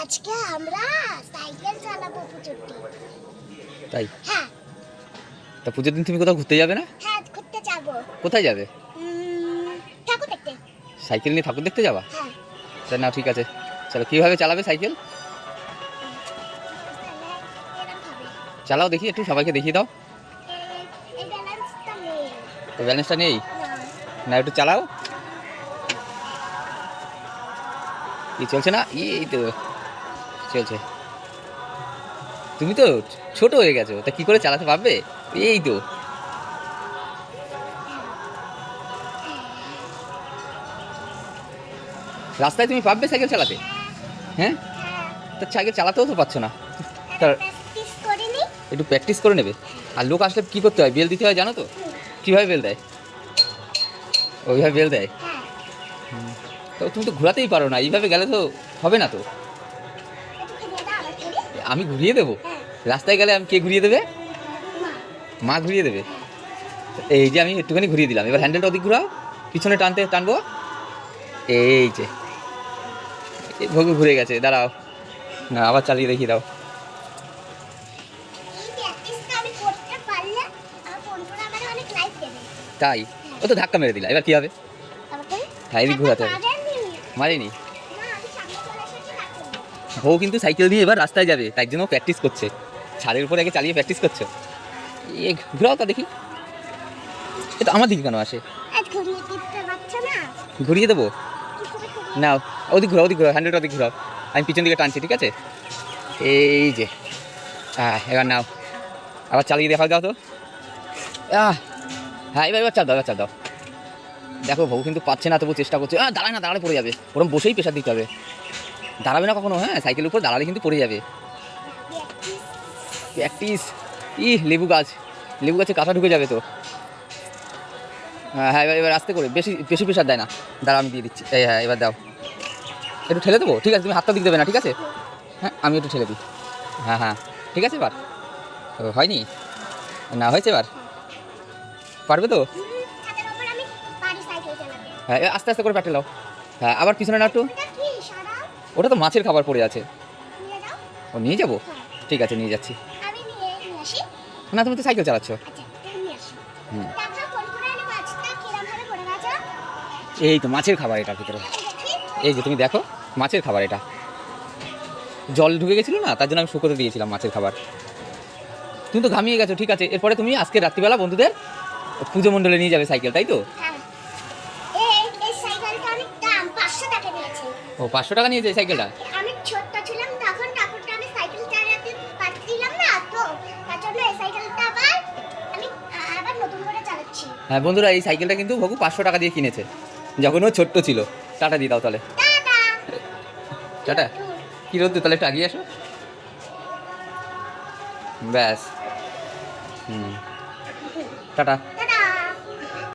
আজকে আমরা সাইকেল চালাবো পুজোটি তাই? হ্যাঁ। তা পুজোর দিন তুমি কোথাও ঘুরতে যাবে না? হ্যাঁ ঘুরতে যাব। কোথায় যাবে? ঠাকুর দেখতে। সাইকেল নিয়ে ঠাকুর দেখতে যাবা? হ্যাঁ। তা না ঠিক আছে। চলো কীভাবে চালাবে সাইকেল? চালাও দেখি একটু সবাইকে দেখিয়ে দাও। ব্যালেন্সটা নেই। না। না একটু চালাও। কি চলছে না? ই- এই তো। চলছে। তুমি তো ছোট হয়ে গেছো তা কি করে চালাতে পারবে? এই তো। রাস্তায় তুমি পারবে সাইকেল চালাতে? হ্যাঁ? তা সাইকেল চালাতেও তো পারছ না। তার একটু প্র্যাকটিস করে নেবে। আর লোক আসলে কী করতে হয়? বেল দিতে হয় জানো তো? কীভাবে বেল দেয়? ওইভাবে বেল দেয়? হ্যাঁ। তো তুমি তো ঘোরাতেই পারো না এইভাবে গেলে তো হবে না তো একটুখানি এটা আবার করি আমি ঘুরিয়ে দেবো? হ্যাঁ। রাস্তায় গেলে আমি কে ঘুরিয়ে দেবে? মা। ঘুরিয়ে দেবে? এই যে আমি একটুখানি ঘুরিয়ে দিলাম। এবার হ্যান্ডেলটা ওদিক ঘুরাও। পিছনে টানতে টানবো। এই যে। ভগু ঘুরে গেছে। দাঁড়াও। না আবার চালিয়ে দেখিয়ে দাও। তাই? ও তো ধাক্কা মেরে দিলা। এবার কী হবে? হ্যাঁ এদিক ঘোরাতে হবে। মারিনি? বউ কিন্তু সাইকেল নিয়ে এবার রাস্তায় যাবে তাই জন্য প্র্যাকটিস করছে। ছাদের উপর আগে চালিয়ে প্র্যাকটিস করছে। এ ঘুরাও তা দেখি। এ তো আমার দিকে কেন আসে? ঘুরিয়ে না? দেবো? নাও ওদিক ঘুরাও ওদিক ঘুরাও হ্যান্ডেলটা ওদিক ঘুরাও। আমি পিছন দিকে টানছি ঠিক আছে? এই যে হ্যাঁ এবার নাও। আবার চালিয়ে দেখাও দাও তো। আহ হ্যাঁ এবার এবার চাপ দাও এবার চাপ দাও। দেখো বউ কিন্তু পাচ্ছে না তবু চেষ্টা করছে। দাঁড়ায় না দাঁড়ালে পড়ে যাবে। ওরম বসেই প্রেশার দিতে হবে। দাঁড়াবে না কখনো হ্যাঁ সাইকেলের উপর দাঁড়ালে কিন্তু পড়ে যাবে প্র্যাকটিস ই লেবু গাছ লেবু গাছে কাঁথা ঢুকে যাবে তো হ্যাঁ হ্যাঁ এবার এবার আস্তে করে বেশি বেশি প্রেশার দেয় না দাঁড়া আমি দিয়ে দিচ্ছি এই হ্যাঁ এবার দাও একটু ঠেলে দেবো ঠিক আছে তুমি হাতটা দিক দেবে না ঠিক আছে হ্যাঁ আমি একটু ঠেলে দিই হ্যাঁ হ্যাঁ ঠিক আছে এবার হয়নি না হয়েছে এবার পারবে তো হ্যাঁ আস্তে আস্তে করে প্যাটেল দাও হ্যাঁ আবার পিছনে না একটু ওটা তো মাছের খাবার পড়ে আছে। ও নিয়ে যাব? হ্যাঁ। ঠিক আছে নিয়ে যাচ্ছি। না তুমি তো সাইকেল চালাচ্ছ। আচ্ছা হুম। এই তো মাছের খাবার এটার ভিতরে। এই যে তুমি দেখো মাছের খাবার এটা। জল ঢুকে গেছিল না? তার জন্য আমি শুকোতে দিয়েছিলাম মাছের খাবার। তুমি তো ঘামিয়ে গেছো ঠিক আছে। এরপরে তুমি আজকে রাত্রিবেলা বন্ধুদের পুজো মণ্ডলে নিয়ে যাবে সাইকেল তাই তো? ও পাঁচশো টাকা নিয়েছে সাইকেলটা? আমি ছোট্ট ছিলাম তখন ঠাকুরটা আমি সাইকেল চালাতে পারছিলাম না তো তার জন্য এই সাইকেলটা আবার আমি আবার নতুন করে চালাচ্ছি। হ্যাঁ বন্ধুরা এই সাইকেলটা কিন্তু ভগু পাঁচশো টাকা দিয়ে কিনেছে। যখন ও ছোট্ট ছিল। টাটা দিয়ে দাও তাহলে। টাটা। কি রোদ্দু তাহলে একটু আগিয়ে আসো। ব্যাস। হুম। টাটা।